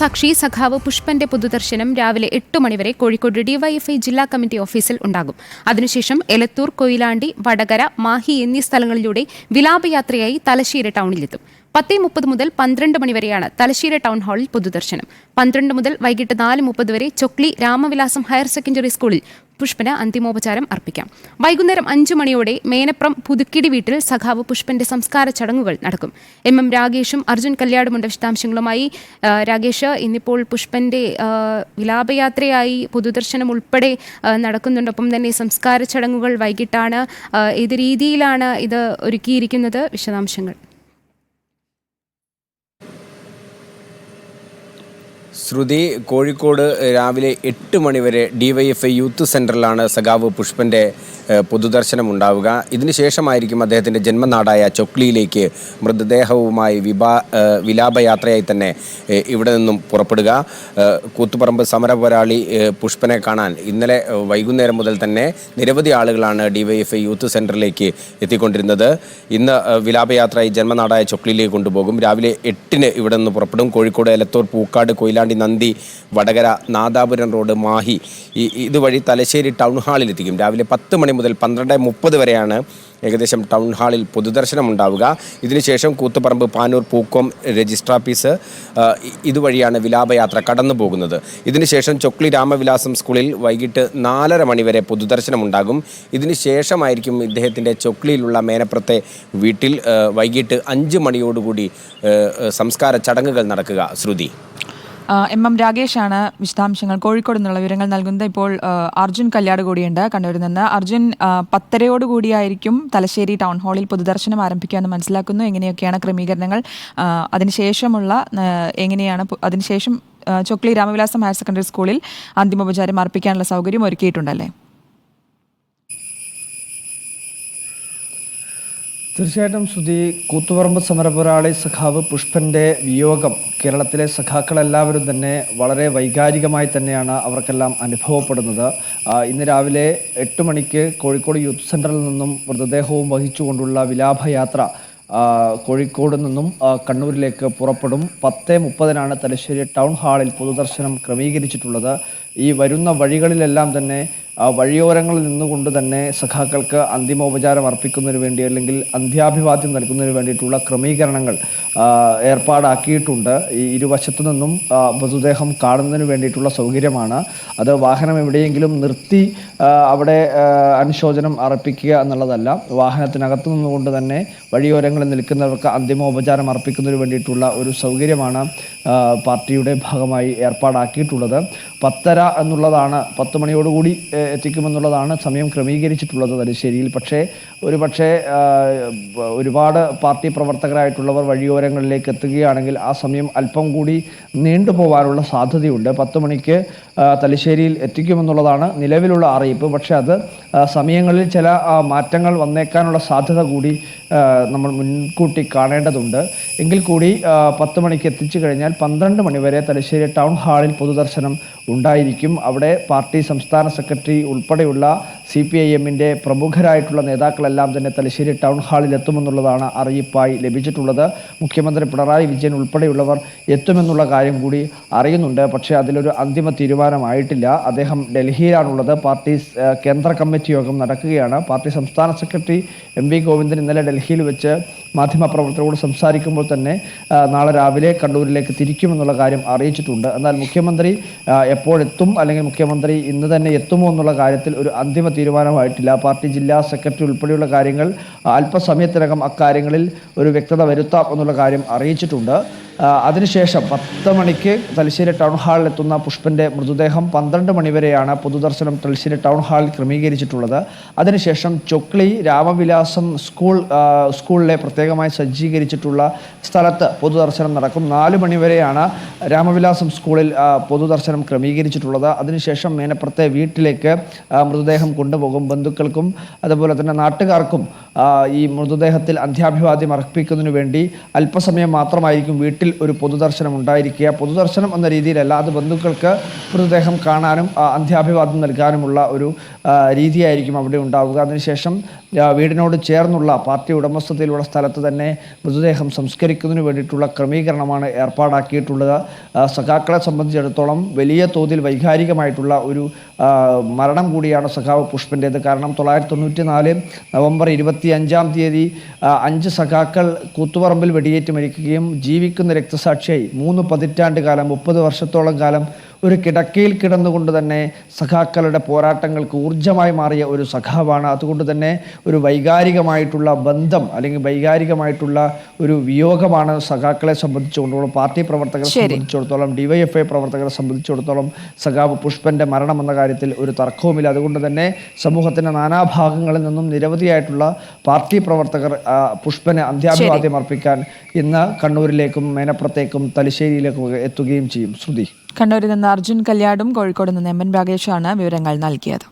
രക്തസാക്ഷി സഖാവ് പുഷ്പന്റെ പൊതുദർശനം രാവിലെ എട്ട് മണിവരെ കോഴിക്കോട് ഡിവൈഎഫ്ഐ ജില്ലാ കമ്മിറ്റി ഓഫീസിൽ ഉണ്ടാകും. അതിനുശേഷം എലത്തൂർ കൊയിലാണ്ടി വടകര മാഹി എന്നീ സ്ഥലങ്ങളിലൂടെ വിലാപയാത്രയായി തലശ്ശേരി ടൗണിലെത്തും. പത്തേ മുപ്പത് മുതൽ പന്ത്രണ്ട് മണിവരെയാണ് തലശ്ശേരി ടൗൺ ഹാളിൽ പൊതുദർശനം. പന്ത്രണ്ട് മുതൽ വൈകിട്ട് നാല് മുപ്പത് വരെ ചൊക്ലി രാമവിലാസം ഹയർ സെക്കൻഡറി സ്കൂളിൽ പുഷ്പന് അന്തിമോപചാരം അർപ്പിക്കാം. വൈകുന്നേരം അഞ്ചു മണിയോടെ മേനപ്രം പുതുക്കിടി വീട്ടിൽ സഖാവ് പുഷ്പന്റെ സംസ്കാര ചടങ്ങുകൾ നടക്കും. എം എം രാഗേഷും അർജുൻ കല്യാടുമുണ്ട് വിശദാംശങ്ങളുമായി. രാഗേഷ് ഇന്നിപ്പോൾ പുഷ്പന്റെ വിലാപയാത്രയായി പൊതുദർശനം ഉൾപ്പെടെ നടക്കുന്നുണ്ടൊപ്പം തന്നെ സംസ്കാര ചടങ്ങുകൾ വൈകിട്ടാണ്. ഏത് രീതിയിലാണ് ഇത് ഒരുക്കിയിരിക്കുന്നത്? വിശദാംശങ്ങൾ. ശ്രുതി കോഴിക്കോട് രാവിലെ എട്ട് മണിവരെ ഡിവൈഎഫ്ഐ യൂത്ത് സെന്ററിലാണ് സഖാവ് പുഷ്പന്റെ പൊതുദർശനം ഉണ്ടാവുക ഇതിനുശേഷമായിരിക്കും അദ്ദേഹത്തിന്റെ ജന്മനാടായ ചൊക്ലിയിലേക്ക് മൃതദേഹവുമായി വിഭാ വിലാപയാത്രയായി തന്നെ ഇവിടെ നിന്നും പുറപ്പെടുക. കൂത്തുപറമ്പ് സമരപോരാളി പോരാളി പുഷ്പനെ കാണാൻ ഇന്നലെ വൈകുന്നേരം മുതൽ തന്നെ നിരവധി ആളുകളാണ് ഡിവൈഎഫ്ഐ യൂത്ത് സെന്ററിലേക്ക് എത്തിക്കൊണ്ടിരുന്നത്. ഇന്ന് വിലാപയാത്രയായി ജന്മനാടായ ചൊക്ലിയിലേക്ക് കൊണ്ടുപോകും. രാവിലെ എട്ടിന് ഇവിടെ നിന്ന് പുറപ്പെടും. കോഴിക്കോട് എലത്തൂർ പൂക്കാട് കൊയിലാണ്ടി നന്ദി വടകര നാദാപുരം റോഡ് മാഹി ഇതുവഴി തലശ്ശേരി ടൗൺ ഹാളിൽ എത്തിക്കും. രാവിലെ പത്ത് മണി മുതൽ പന്ത്രണ്ട് മുപ്പത് വരെയാണ് ഏകദേശം ടൗൺ ഹാളിൽ പൊതുദർശനം ഉണ്ടാവുക. ഇതിനുശേഷം കൂത്തുപറമ്പ് പാനൂർ പൂക്കോം രജിസ്ട്രാർ ഓഫീസ് ഇതുവഴിയാണ് വിലാപയാത്ര കടന്നു പോകുന്നത്. ഇതിനുശേഷം ചൊക്ലി രാമവിലാസം സ്കൂളിൽ വൈകിട്ട് നാലര മണിവരെ പൊതുദർശനം ഉണ്ടാകും. ഇതിനുശേഷമായിരിക്കും ഇദ്ദേഹത്തിന്റെ ചൊക്ലിയിലുള്ള മേനപ്പുറത്തെ വീട്ടിൽ വൈകിട്ട് അഞ്ച് മണിയോടുകൂടി സംസ്കാര ചടങ്ങുകൾ നടക്കുക. ശ്രുതി. എം എം രാകേഷാണ് വിശദാംശങ്ങൾ. കോഴിക്കോട് നിന്നുള്ള വിവരങ്ങൾ നൽകുന്നത് ഇപ്പോൾ അർജുൻ കല്യാട് കൂടിയുണ്ട് കണ്ണൂരിൽ നിന്ന്. അർജുൻ പത്തരയോട് കൂടിയായിരിക്കും തലശ്ശേരി ടൗൺ ഹാളിൽ പൊതുദർശനം ആരംഭിക്കുക എന്ന് മനസ്സിലാക്കുന്നു. എങ്ങനെയൊക്കെയാണ് ക്രമീകരണങ്ങൾ? അതിനുശേഷമുള്ള എങ്ങനെയാണ് അതിനുശേഷം ചൊക്ലി രാമവിലാസം ഹയർ സെക്കൻഡറി സ്കൂളിൽ അന്തിമോപചാരം അർപ്പിക്കാനുള്ള സൗകര്യം ഒരുക്കിയിട്ടുണ്ടല്ലേ? തീർച്ചയായിട്ടും ശ്രുതി കൂത്തുപറമ്പ് സമരപോരാളി സഖാവ് പുഷ്പന്റെ വിയോഗം കേരളത്തിലെ സഖാക്കളെല്ലാവരും തന്നെ വളരെ വൈകാരികമായി തന്നെയാണ് അവർക്കെല്ലാം അനുഭവപ്പെടുന്നത്. ഇന്ന് രാവിലെ എട്ട് മണിക്ക് കോഴിക്കോട് യൂത്ത് സെന്ററിൽ നിന്നും മൃതദേഹവും വഹിച്ചുകൊണ്ടുള്ള വിലാപയാത്ര കോഴിക്കോട് നിന്നും കണ്ണൂരിലേക്ക് പുറപ്പെടും. പത്ത് മുപ്പതിനാണ് തലശ്ശേരി ടൗൺ ഹാളിൽ പൊതുദർശനം ക്രമീകരിച്ചിട്ടുള്ളത്. ഈ വരുന്ന വഴികളിലെല്ലാം തന്നെ വഴിയോരങ്ങളിൽ നിന്നുകൊണ്ട് തന്നെ സഖാക്കൾക്ക് അന്തിമോപചാരം അർപ്പിക്കുന്നതിന് വേണ്ടി അല്ലെങ്കിൽ അന്ത്യാഭിവാദ്യം നൽകുന്നതിന് വേണ്ടിയിട്ടുള്ള ക്രമീകരണങ്ങൾ ഏർപ്പാടാക്കിയിട്ടുണ്ട്. ഈ ഇരുവശത്തു നിന്നും മൃതദേഹം കാണുന്നതിന് വേണ്ടിയിട്ടുള്ള സൗകര്യമാണ്. അത് വാഹനം എവിടെയെങ്കിലും നിർത്തി അവിടെ അനുശോചനം അർപ്പിക്കുക എന്നുള്ളതല്ല. വാഹനത്തിനകത്ത് നിന്നുകൊണ്ട് തന്നെ വഴിയോരങ്ങളിൽ നിൽക്കുന്നവർക്ക് അന്തിമോപചാരം അർപ്പിക്കുന്നതിന് വേണ്ടിയിട്ടുള്ള ഒരു സൗകര്യമാണ് പാർട്ടിയുടെ ഭാഗമായി ഏർപ്പാടാക്കിയിട്ടുള്ളത്. പത്തര എന്നുള്ളതാണ് പത്ത് മണിയോടുകൂടി എത്തിക്കുമെന്നുള്ളതാണ് സമയം ക്രമീകരിച്ചിട്ടുള്ളത് തലശ്ശേരിയിൽ. പക്ഷേ ഒരു പക്ഷേ ഒരുപാട് പാർട്ടി പ്രവർത്തകരായിട്ടുള്ളവർ വഴിയോരങ്ങളിലേക്ക് എത്തുകയാണെങ്കിൽ ആ സമയം അല്പം കൂടി നീണ്ടുപോകാനുള്ള സാധ്യതയുണ്ട്. പത്ത് മണിക്ക് തലശ്ശേരിയിൽ എത്തിക്കുമെന്നുള്ളതാണ് നിലവിലുള്ള അറിയിപ്പ്. പക്ഷേ അത് സമയങ്ങളിൽ ചില മാറ്റങ്ങൾ വന്നേക്കാനുള്ള സാധ്യത കൂടി നമ്മൾ മുൻകൂട്ടി കാണേണ്ടതുണ്ട്. എങ്കിൽ കൂടി പത്ത് മണിക്ക് എത്തിച്ചു കഴിഞ്ഞാൽ പന്ത്രണ്ട് മണിവരെ തലശ്ശേരി ടൗൺ ഹാളിൽ പൊതുദർശനം ഉണ്ടായിരിക്കും. അവിടെ പാർട്ടി സംസ്ഥാന സെക്രട്ടറി ഉൾപ്പെടെയുള്ള സി പി ഐ എമ്മിന്റെ പ്രമുഖരായിട്ടുള്ള നേതാക്കളെല്ലാം തന്നെ തലശ്ശേരി ടൗൺ ഹാളിൽ എത്തുമെന്നുള്ളതാണ് അറിയിപ്പായി ലഭിച്ചിട്ടുള്ളത്. മുഖ്യമന്ത്രി പിണറായി വിജയൻ ഉൾപ്പെടെയുള്ളവർ എത്തുമെന്നുള്ള കാര്യം കൂടി അറിയുന്നുണ്ട്. പക്ഷേ അതിലൊരു അന്തിമ തീരുമാനമായിട്ടില്ല. അദ്ദേഹം ഡൽഹിയിലാണുള്ളത്. പാർട്ടി കേന്ദ്ര കമ്മിറ്റി യോഗം നടക്കുകയാണ്. പാർട്ടി സംസ്ഥാന സെക്രട്ടറി എം വി ഗോവിന്ദൻ ഇന്നലെ ഡൽഹിയിൽ വെച്ച് മാധ്യമപ്രവർത്തകരോട് സംസാരിക്കുമ്പോൾ തന്നെ നാളെ രാവിലെ കണ്ണൂരിലേക്ക് തിരിക്കുമെന്നുള്ള കാര്യം അറിയിച്ചിട്ടുണ്ട്. എന്നാൽ മുഖ്യമന്ത്രി എപ്പോഴെത്തും അല്ലെങ്കിൽ മുഖ്യമന്ത്രി ഇന്ന് തന്നെ എത്തുമോ എന്നുള്ള കാര്യത്തിൽ ഒരു അന്തിമ തീരുമാനമായിട്ടില്ല. പാർട്ടി ജില്ലാ സെക്രട്ടറി ഉൾപ്പെടെയുള്ള കാര്യങ്ങൾ അല്പസമയത്തിനകം അക്കാര്യങ്ങളിൽ ഒരു വ്യക്തത വരുത്താം എന്നുള്ള കാര്യം അറിയിച്ചിട്ടുണ്ട്. അതിനുശേഷം പത്ത് മണിക്ക് തലശ്ശേരി ടൗൺ ഹാളിൽ എത്തുന്ന പുഷ്പന്റെ മൃതദേഹം പന്ത്രണ്ട് മണിവരെയാണ് പൊതുദർശനം തലശ്ശേരി ടൗൺ ഹാളിൽ ക്രമീകരിച്ചിട്ടുള്ളത്. അതിനുശേഷം ചൊക്ലി രാമവിലാസം സ്കൂൾ സ്കൂളിലെ പ്രത്യേകമായി സജ്ജീകരിച്ചിട്ടുള്ള സ്ഥലത്ത് പൊതുദർശനം നടക്കും. നാല് മണിവരെയാണ് രാമവിലാസം സ്കൂളിൽ പൊതുദർശനം ക്രമീകരിച്ചിട്ടുള്ളത്. അതിനുശേഷം മേനപ്പുറത്തെ വീട്ടിലേക്ക് മൃതദേഹം കൊണ്ടുപോകും ബന്ധുക്കൾക്കും അതുപോലെ തന്നെ നാട്ടുകാർക്കും ഈ മൃതദേഹത്തിൽ അന്ത്യാഭിവാദ്യം അർപ്പിക്കുന്നതിനു വേണ്ടി അല്പസമയം മാത്രമായിരിക്കും വീട്ടിൽ ഒരു പൊതുദർശനം ഉണ്ടായിരിക്കുക. പൊതുദർശനം എന്ന രീതിയിലല്ല അത് ബന്ധുക്കൾക്ക് മൃതദേഹം കാണാനും അന്ത്യാഭിവാദം നൽകാനുമുള്ള ഒരു രീതിയായിരിക്കും അവിടെ ഉണ്ടാവുക. അതിനുശേഷം വീടിനോട് ചേർന്നുള്ള പാർട്ടി ഉടമസ്ഥതയിലുള്ള സ്ഥലത്ത് തന്നെ മൃതദേഹം സംസ്കരിക്കുന്നതിന് വേണ്ടിയിട്ടുള്ള ക്രമീകരണമാണ് ഏർപ്പാടാക്കിയിട്ടുള്ളത്. സഖാക്കളെ സംബന്ധിച്ചിടത്തോളം വലിയ തോതിൽ വൈകാരികമായിട്ടുള്ള ഒരു മരണം കൂടിയാണ് സഖാവ് പുഷ്പന്റേത്. കാരണം തൊള്ളായിരത്തി തൊണ്ണൂറ്റി നാല് നവംബർ ഇരുപത്തി അഞ്ചാം തീയതി അഞ്ച് സഖാക്കൾ കൂത്തുപറമ്പിൽ വെടിയേറ്റ് മരിക്കുകയും ജീവിക്കുന്ന രക്തസാക്ഷിയായി. മൂന്ന് പതിറ്റാണ്ട് കാലം മുപ്പത് വർഷത്തോളം കാലം ഒരു കിടക്കയിൽ കിടന്നുകൊണ്ട് തന്നെ സഖാക്കളുടെ പോരാട്ടങ്ങൾക്ക് ഊർജമായി മാറിയ ഒരു സഖാവാണ്. അതുകൊണ്ട് തന്നെ ഒരു വൈകാരികമായിട്ടുള്ള ബന്ധം അല്ലെങ്കിൽ വൈകാരികമായിട്ടുള്ള ഒരു വിയോഗമാണ് സഖാക്കളെ സംബന്ധിച്ചുകൊണ്ടോളം പാർട്ടി പ്രവർത്തകരെ സംബന്ധിച്ചിടത്തോളം ഡിവൈഎഫ്ഐ പ്രവർത്തകരെ സംബന്ധിച്ചിടത്തോളം സഖാവ് പുഷ്പന്റെ മരണം എന്ന കാര്യത്തിൽ ഒരു തർക്കവുമില്ല. അതുകൊണ്ട് തന്നെ സമൂഹത്തിന്റെ നാനാഭാഗങ്ങളിൽ നിന്നും നിരവധിയായിട്ടുള്ള പാർട്ടി പ്രവർത്തകർ പുഷ്പനെ പുഷ്പന് അന്ത്യാഭിവാദ്യം അർപ്പിക്കാൻ ഇന്ന് കണ്ണൂരിലേക്കും മേനപ്പുറത്തേക്കും തലശ്ശേരിയിലേക്കും എത്തുകയും ചെയ്യും. ശ്രുതി. കണ്ണൂരിൽ നിന്ന് അർജുൻ കല്യാടും കോഴിക്കോട് നിന്ന് എം എൻ രാഗേഷാണ് വിവരങ്ങൾ നൽകിയത്